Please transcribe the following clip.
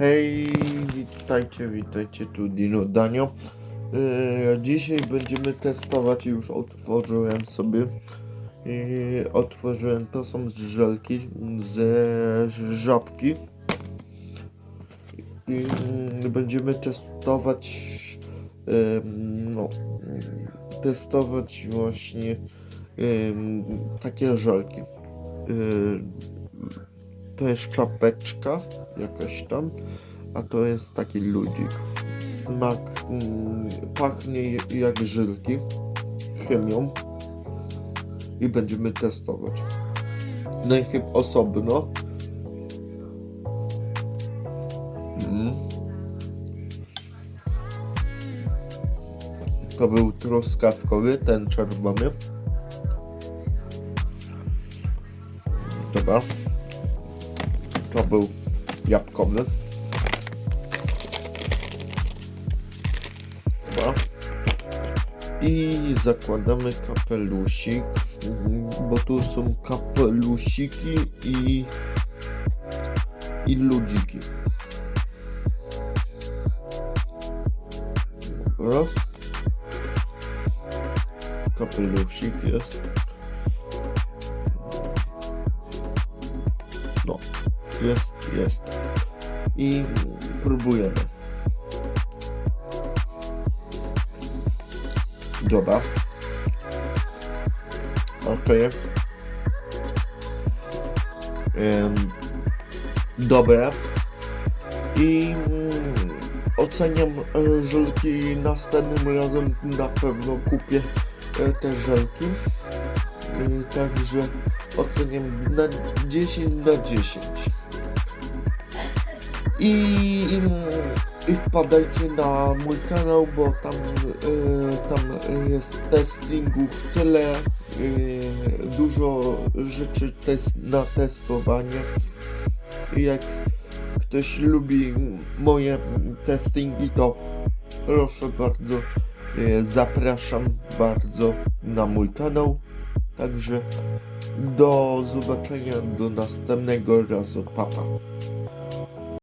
Hej, witajcie, witajcie, tu Dino Danio. Yy, dzisiaj będziemy testować, już otworzyłem sobie. Yy, otworzyłem, to są żelki ze żabki. I yy, będziemy testować, yy, no, testować właśnie yy, takie żelki. Yy, to jest czapeczka jakaś tam, a to jest taki ludzik. Smak mm, pachnie jak żylki chemią i będziemy testować. Najpierw osobno. Mm. To był truskawkowy, ten czerwony. Dobra. To był jabłkowy. I zakładamy kapelusik, bo tu są kapelusiki i i ludziki. Dobra. Kapelusik jest. Jest, jest. I próbujemy. Dobra. Okej. Em, Dobre. I mm, oceniam e, żelki następnym razem na pewno kupię e, te żelki. Y, Także oceniam na 10 na 10. I, i wpadajcie na mój kanał, bo tam, y, tam jest testingów tyle, y, dużo rzeczy na testowanie. I jak ktoś lubi moje testingi, to proszę bardzo, y, zapraszam bardzo na mój kanał. Także do zobaczenia do następnego razu. Papa.